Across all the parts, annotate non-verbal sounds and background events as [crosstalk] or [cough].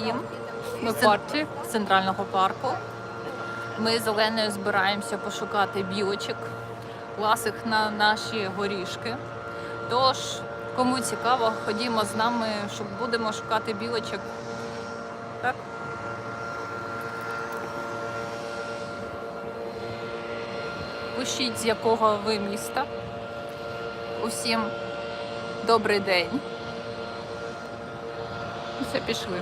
всім Ми в парті. центрального парку. Ми з Оленою збираємося пошукати білочок, ласих на наші горішки. Тож, кому цікаво, ходімо з нами, щоб будемо шукати білочок. Так? Пишіть, з якого ви міста. Усім добрий день. Все пішли.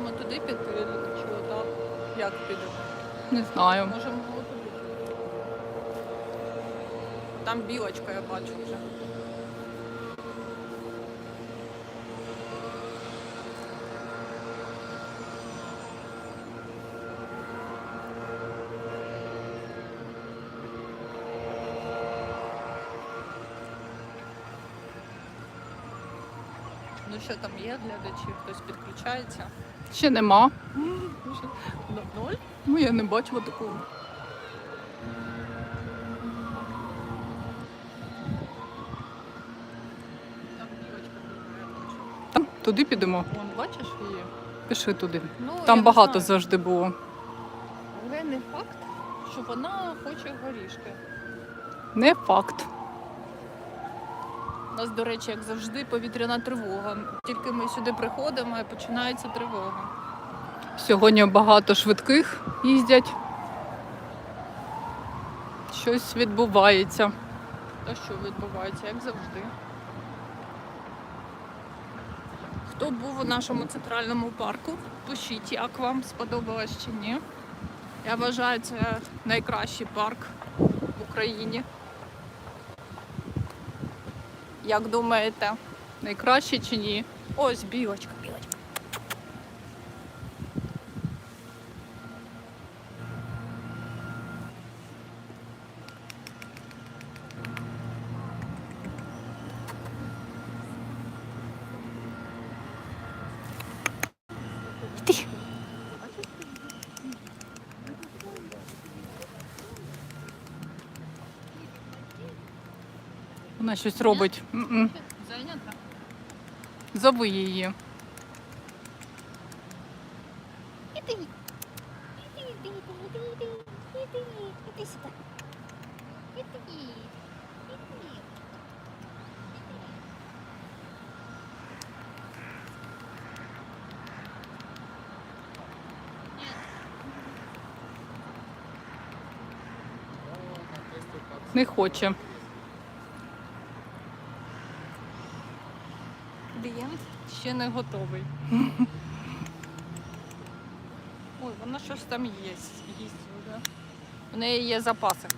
Можемо туди піти, чи отак? Як підемо? Не знаю. Можемо туди. Там білочка, я бачу вже. Ну що там є глядачі? Хтось підключається? Ще нема. Ноль? Ну я не бачила такого. Там туди підемо. Вон, бачиш її? Пішли туди. Ну, я Там не багато знаю. завжди було. Але не факт, що вона хоче горішки. Не факт. Нас, до речі, як завжди, повітряна тривога. Тільки ми сюди приходимо і починається тривога. Сьогодні багато швидких їздять. Щось відбувається. Та що відбувається, як завжди. Хто був у нашому центральному парку? Пишіть, як вам сподобалось чи ні. Я вважаю, це найкращий парк в Україні. Як думаєте? Найкраще чи ні? Ось білочка, білочка. Вона щось робить. М-м. Зайнята? Зови її. Іди. Іди, іди, іди, іди, іди, іди, іди сюди. Іди, іди. Не хоче. Клієнт ще не готовий. Ой, вона щось там є. У неї є запаси.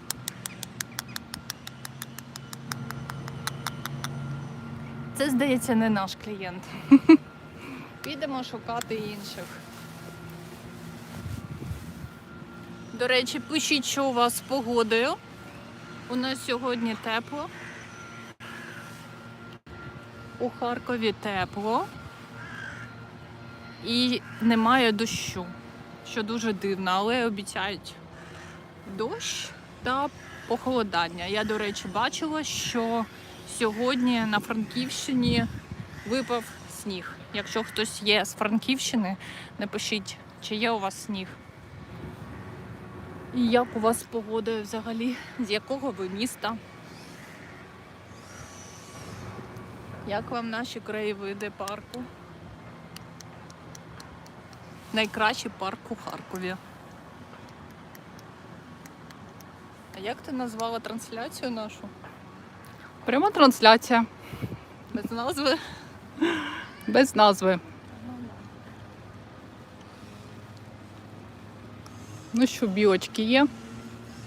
Це, здається, не наш клієнт. [laughs] Підемо шукати інших. До речі, пишіть, що у вас з погодою. У нас сьогодні тепло. У Харкові тепло і немає дощу, що дуже дивно, але обіцяють дощ та похолодання. Я, до речі, бачила, що сьогодні на Франківщині випав сніг. Якщо хтось є з Франківщини, напишіть, чи є у вас сніг. І як у вас з погодою взагалі? З якого ви міста? Як вам наші краєвиди парку? Найкращий парк у Харкові. А як ти назвала трансляцію нашу? Пряма трансляція. Без назви? Без назви. Ну що, білочки є?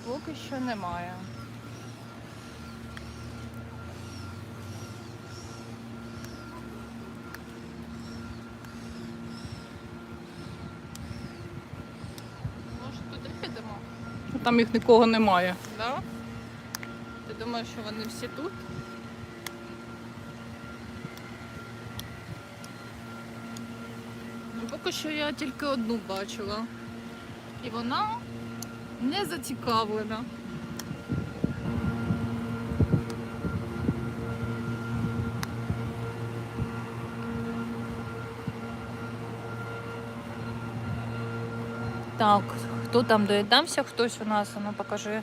Поки що немає. там їх нікого немає. Да? Ти думаєш, що вони всі тут? Ну, Поки що я тільки одну бачила. І вона не зацікавлена. Так хто там доєднався? Хтось у нас, ну покажи.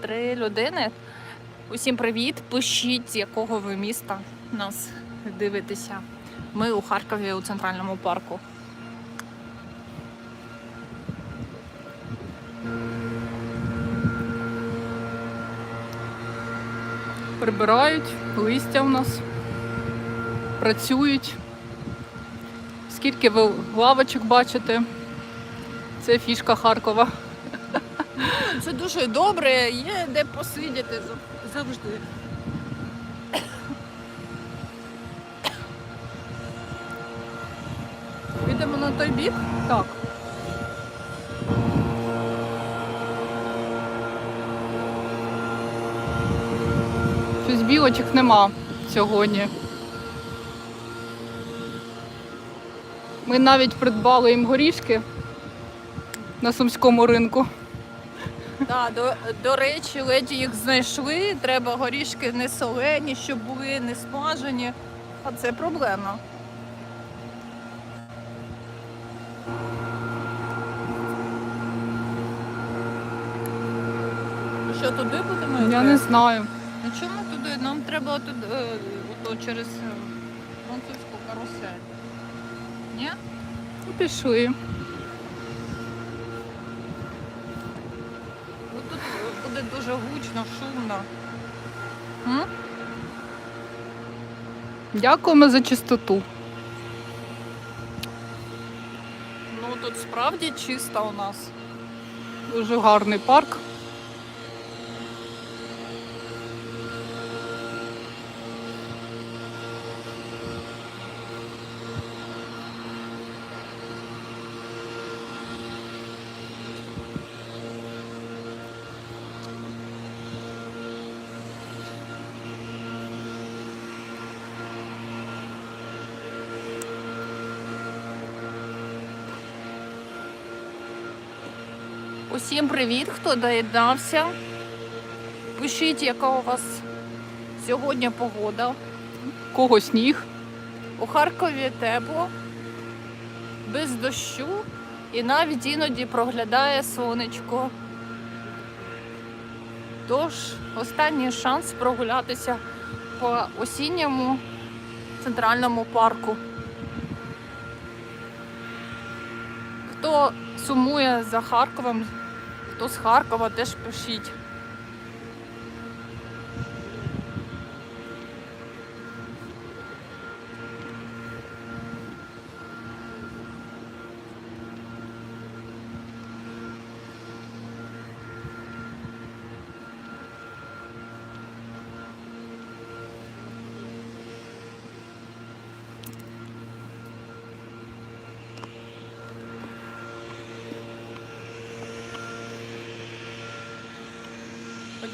Три людини. Усім привіт. Пишіть, якого ви міста нас дивитеся. Ми у Харкові у центральному парку. Прибирають, листя у нас. Працюють. Скільки ви лавочок бачите? Це фішка Харкова. Це дуже добре, є де посидіти зав- завжди. Підемо на той бік. Так. Щось білочок нема сьогодні. Ми навіть придбали їм горішки на сумському ринку. Да, до, до речі, леді їх знайшли. Треба горішки не солені, щоб були не смажені. А це проблема. Що туди будемо? Я не знаю. Ну чому туди? Нам треба туди, е, ото через е, французьку карусель. Ні? Ну, Пішли. Ну, тут буде дуже гучно, шумно. М? Дякуємо за чистоту. Ну тут справді чисто у нас. Дуже гарний парк. Усім привіт, хто доєднався. Пишіть, яка у вас сьогодні погода. Кого сніг? У Харкові тепло, без дощу і навіть іноді проглядає сонечко. Тож останній шанс прогулятися по осінньому центральному парку. Хто сумує за Харковом, хто з Харкова, теж пишіть.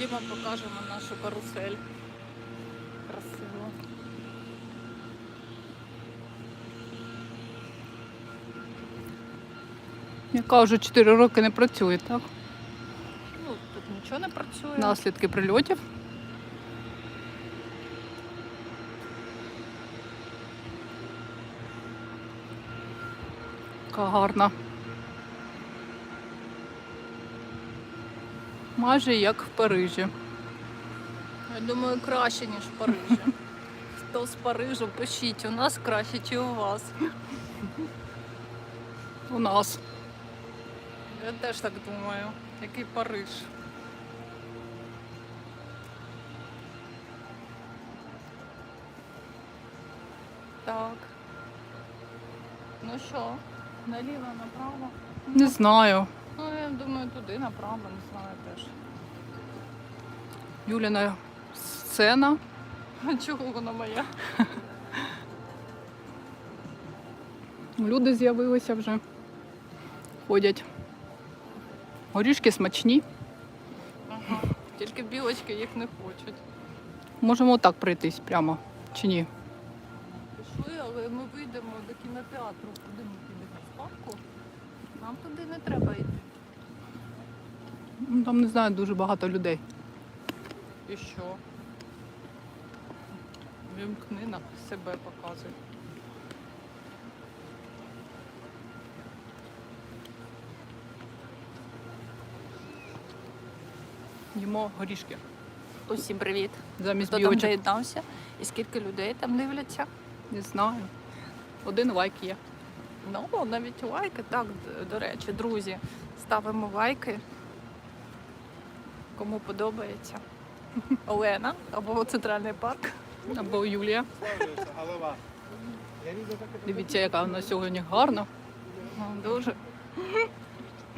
Ходімо покажемо нашу карусель. Красиво. Яка вже 4 роки не працює, так? Ну, тут нічого не працює. Наслідки прильотів. Яка гарна. Майже як в Парижі. Я думаю, краще, ніж в Парижі. Хто з Парижу, пишіть, у нас краще, чи у вас. У нас. Я теж так думаю. Який Париж. Так. Ну що, наліво, направо? Не знаю. Думаю, туди направо, не знаю теж. Юліна сцена. А чого вона моя? Люди з'явилися вже. Ходять. Горішки смачні. Ага. Тільки білочки їх не хочуть. Можемо отак пройтись прямо. Чи ні? Пішли, але ми вийдемо до кінотеатру. Підемо? В парку? Нам туди не треба йти. Ну, там не знаю дуже багато людей. І що? Вімкни на себе показує. Їмо горішки. Усім привіт. Замість Хто там доєднався? І скільки людей там дивляться? Не знаю. Один лайк є. Ну, навіть лайки, так, до речі, друзі, ставимо лайки. Кому подобається. Олена або центральний парк. Або Юлія. Дивіться, яка вона сьогодні гарна. Ну, Дуже.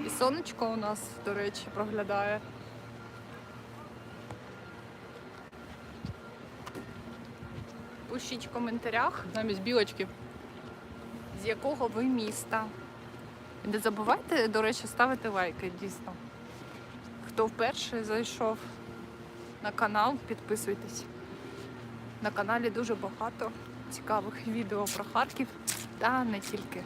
І сонечко у нас, до речі, проглядає. Пишіть в коментарях, Замість білочки. з якого ви міста. Не забувайте, до речі, ставити лайки, дійсно. Хто вперше зайшов на канал, підписуйтесь. На каналі дуже багато цікавих відео про Харків та не тільки.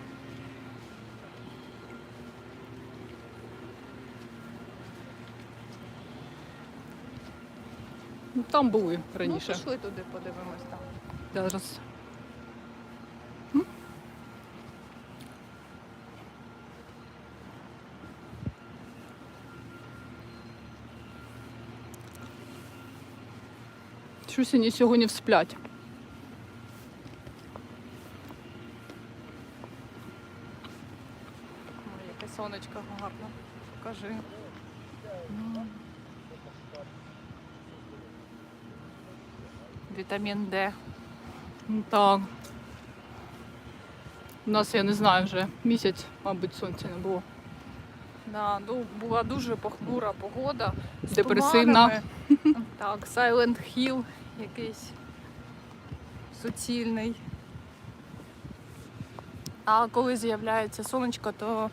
Ну, Там були Ну, раніше. пішли туди, подивимось там. Зараз. Щось вони сьогодні всплять. Ой, яке сонечко гарно. Покажи. Вітамін Д. Ну, Так. У нас, я не знаю, вже місяць, мабуть, сонця не було. Да, ну, була дуже похмура погода. з Депресивна. туманами. [laughs] Так, Silent Hill якийсь суцільний. А коли з'являється сонечко, то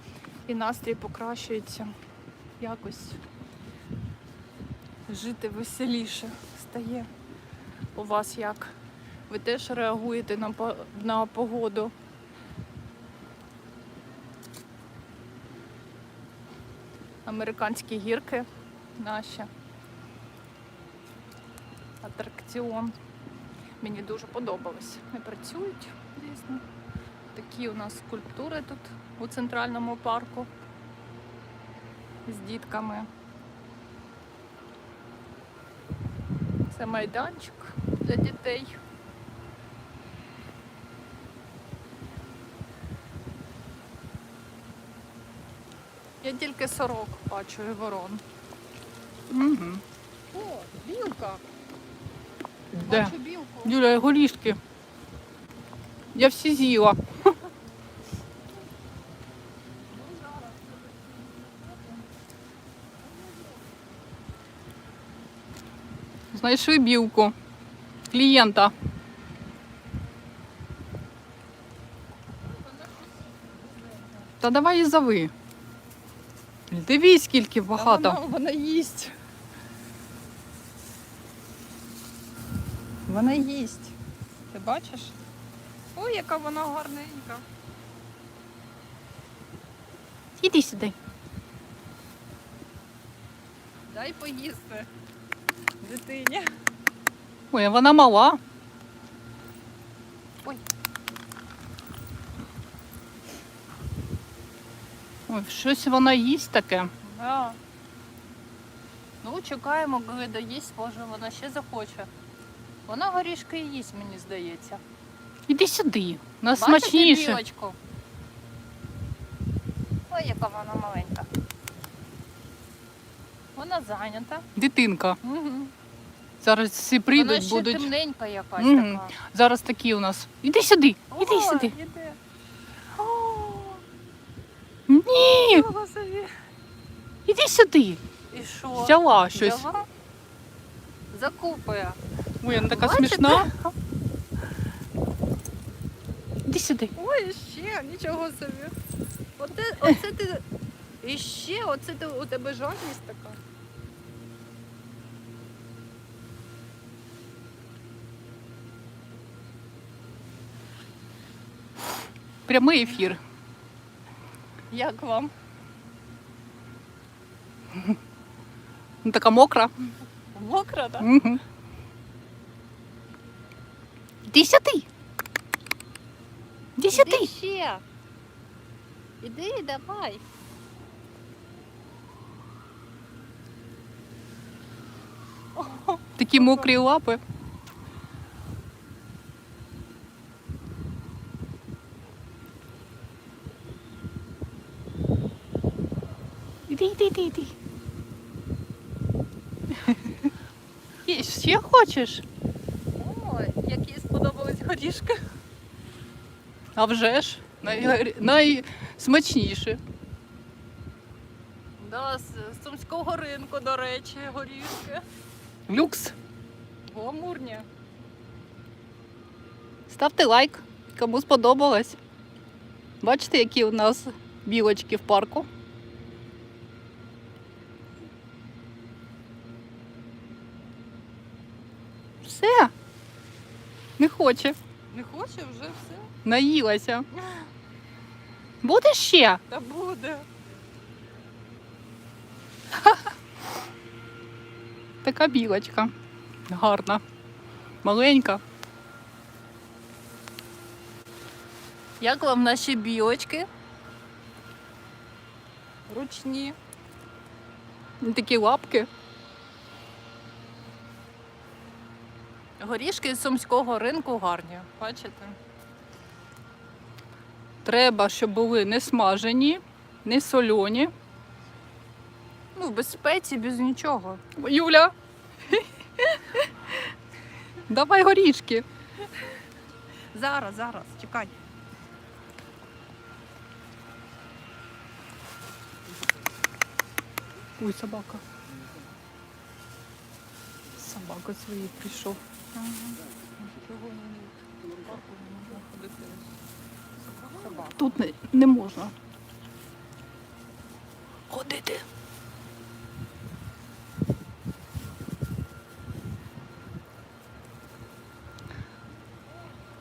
і настрій покращується. Якось жити веселіше стає. У вас як? Ви теж реагуєте на, на погоду? Американські гірки наші. Атракціон. Мені дуже подобалось. Не працюють, звісно. Такі у нас скульптури тут у центральному парку з дітками. Це майданчик для дітей. Я тільки сорок бачу і ворон. Угу. О, білка! Де? Бачу білку. Юля, горішки. Я всі з'їла. Знайшли білку. Клієнта. Та давай і зови. Дивись, скільки багато. Вона, вона їсть. Вона їсть. Ти бачиш? Ой, яка вона гарненька. Іди сюди. Дай поїсти дитині. Ой, а вона мала. Ой. Ой, щось вона їсть таке. Да. Ну, чекаємо, коли доїсть, може вона ще захоче. Вона горішки і їсть, мені здається. Іди сюди. У нас Бачите смачніше. білочку? Ой, яка вона маленька. Вона зайнята. Дитинка. Угу. Зараз всі Вона прийдуть, ще будуть. темненька якась Мгм. така. Зараз такі у нас. Іди сюди, іди О, сюди. іде. О, Ні, нічого собі. іди сюди. І що? Взяла щось. Взяла? Закупує. Ой, вона така Бачите? смішна. Іди сюди. Ой, ще, нічого собі. Оце, оце ти. І ще, оце ти, у тебе жадність така. Прямий ефір. Як вам? Ну, така мокра. Мокра, так? Угу. Іди сюди. Іди сюди. Іди ще. Іди, давай. Такі мокрі лапи. Іди, іди, іди, іди. Є, ще хочеш? [laughs] Ой, які сподобались горішки. А вже ж, най, найсмачніше. Да, з Сумського ринку, до речі, горішки. Люкс. Гламурні. Ставте лайк, кому сподобалось. Бачите, які у нас білочки в парку. Все. Не хоче. Не хоче вже все? Наїлася. Буде ще? Та буде. Така білочка. Гарна. Маленька. Як вам наші білочки? Ручні. Такі лапки. Горішки з сумського ринку гарні. Бачите? Треба, щоб були не смажені, не солені. Ну, без спецій, без нічого. Юля. Давай горішки. Зараз, зараз, чекай. Ой, собака. Собака свої прийшов. Тут не, не можна. Ходити.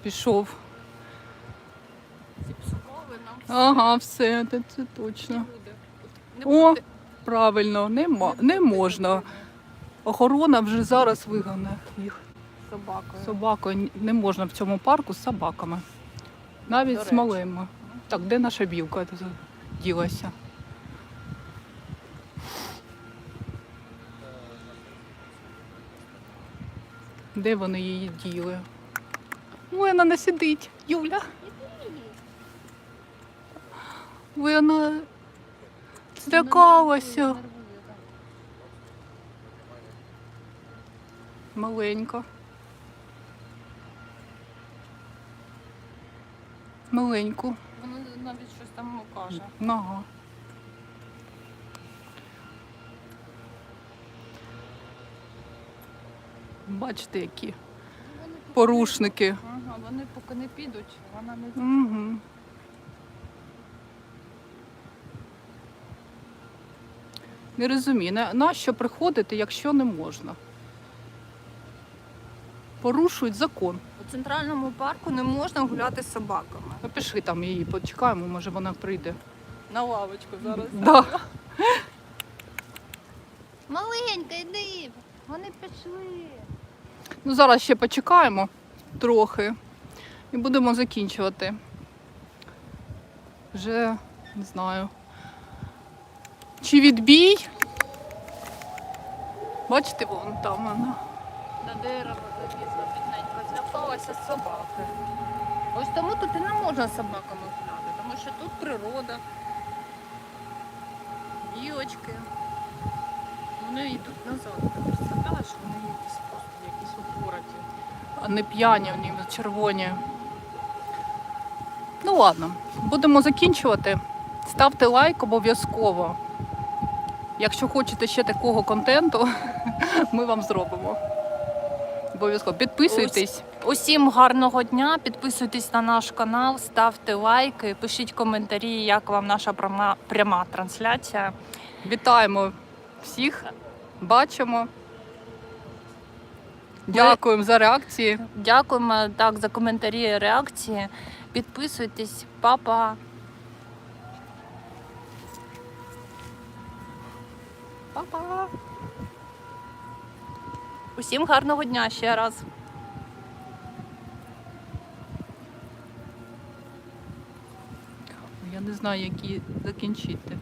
Пішов. Ага, все, це, це точно. О, правильно, нема, не можна. Охорона вже зараз вигнане їх. Собакою. Собакою не можна в цьому парку з собаками. Навіть До з речі. малими. Так, де наша білка ділася? Де вони її діли? Вона не сидить. Юля. Вона злякалася. Маленька. Маленьку. Вона навіть щось там каже. Нога. Бачите, які Вони поки- порушники. Ага, вони поки не підуть, вона не Угу. Не розумію, на, на що приходити, якщо не можна? Порушують закон. у центральному парку не можна гуляти з собаками. Ну, пішли там її, почекаємо, може вона прийде. На лавочку зараз. Да. [laughs] Маленька, йди. Вони пішли. Ну, зараз ще почекаємо трохи і будемо закінчувати. Вже не знаю. Чи відбій? Бачите, вон там вона. На дерево залізла бідненька, злякалася собаки. Ось тому тут і не можна собаками гуляти, тому що тут природа, білочки. Вони йдуть назад. Ти представляєш, вони якісь просто якісь упороті. А не п'яні, вони червоні. Ну ладно, будемо закінчувати. Ставте лайк обов'язково. Якщо хочете ще такого контенту, [laughs] ми вам зробимо. Обов'язково підписуйтесь. Усім гарного дня, підписуйтесь на наш канал, ставте лайки, пишіть коментарі, як вам наша пряма, пряма трансляція. Вітаємо всіх, бачимо. Дякуємо за реакції. Дякуємо так за коментарі і реакції. Підписуйтесь, папа. Па-па! Усім гарного дня ще раз. Я не знаю, які закінчити.